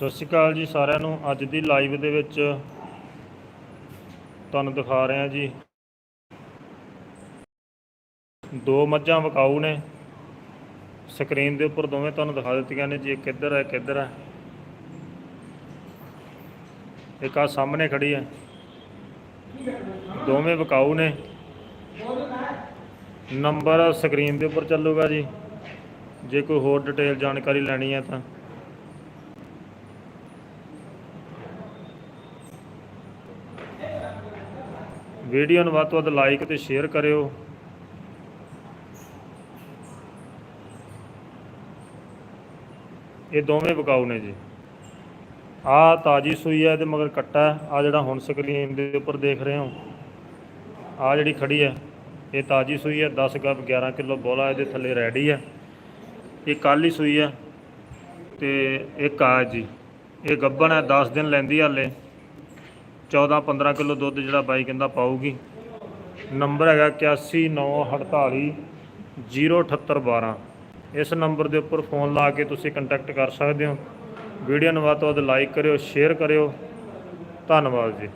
ਸਤਿ ਸ਼੍ਰੀ ਅਕਾਲ ਜੀ ਸਾਰਿਆਂ ਨੂੰ। ਅੱਜ ਦੀ ਲਾਈਵ ਦੇ ਵਿੱਚ ਤੁਹਾਨੂੰ ਦਿਖਾ ਰਹੇ ਹਾਂ ਜੀ। ਦੋ ਮੱਝਾਂ ਵਿਕਾਊ ਨੇ। ਸਕਰੀਨ ਦੇ ਉੱਪਰ ਦੋਵੇਂ ਤੁਹਾਨੂੰ ਦਿਖਾ ਦਿੱਤੀਆਂ ਨੇ ਜੀ। ਇੱਕ ਇੱਧਰ ਹੈ ਇੱਕ ਇੱਧਰ ਹੈ ਇੱਕ ਆ ਸਾਹਮਣੇ ਖੜੀ ਹੈ ਦੋਵੇਂ ਵਿਕਾਊ ਨੇ। ਨੰਬਰ ਸਕਰੀਨ ਦੇ ਉੱਪਰ ਚੱਲੂਗਾ ਜੀ। ਜੇ ਕੋਈ ਹੋਰ ਡਿਟੇਲ ਜਾਣਕਾਰੀ ਲੈਣੀ ਹੈ ਤਾਂ। ਵੀਡੀਓ ਨੂੰ ਵੱਧ ਤੋਂ ਵੱਧ ਲਾਈਕ ਤੇ ਸ਼ੇਅਰ ਕਰਿਓ। ਇਹ ਦੋਵੇਂ ਵਿਕਾਊ ਨੇ ਜੀ। ਆ ਤਾਜੀ ਸੂਈ ਹੈ ਤੇ ਮਗਰ ਕੱਟਾ ਆ ਜਿਹੜਾ ਹੁਣ ਸਕਰੀਨ ਦੇ ਉੱਪਰ ਦੇਖ ਰਹੇ ਹੋ, ਆ ਜਿਹੜੀ ਖੜੀ ਹੈ, ਇਹ ਤਾਜੀ ਸੂਈ ਹੈ 10 ਗੱਭ 11 ਕਿਲੋ ਬੋਲਾ ਇਹਦੇ ਥੱਲੇ ਰੈਡੀ ਹੈ। ਇਹ ਕੱਲ੍ਹ ਹੀ ਸੂਈ ਹੈ ਤੇ ਇੱਕ ਆ ਜੀ, ਇਹ ਗੱਬਣ ਹੈ 10 ਦਿਨ ਲੈਂਦੀ ਹਾਲੇ। 14 15 ਕਿਲੋ ਦੁੱਧ ਜਿਹੜਾ ਬਾਈ ਕਹਿੰਦਾ ਪਾਊਗੀ। ਨੰਬਰ ਹੈਗਾ 819848 07812 ਇਸ ਨੰਬਰ ਦੇ ਉੱਪਰ ਫੋਨ ਲਾ ਕੇ ਤੁਸੀਂ ਕੰਟੈਕਟ ਕਰ ਸਕਦੇ ਹੋ। ਵੀਡੀਓ ਨੂੰ ਵੱਧ ਤੋਂ ਵੱਧ ਲਾਈਕ ਕਰਿਓ ਸ਼ੇਅਰ ਕਰਿਓ। ਧੰਨਵਾਦ ਜੀ।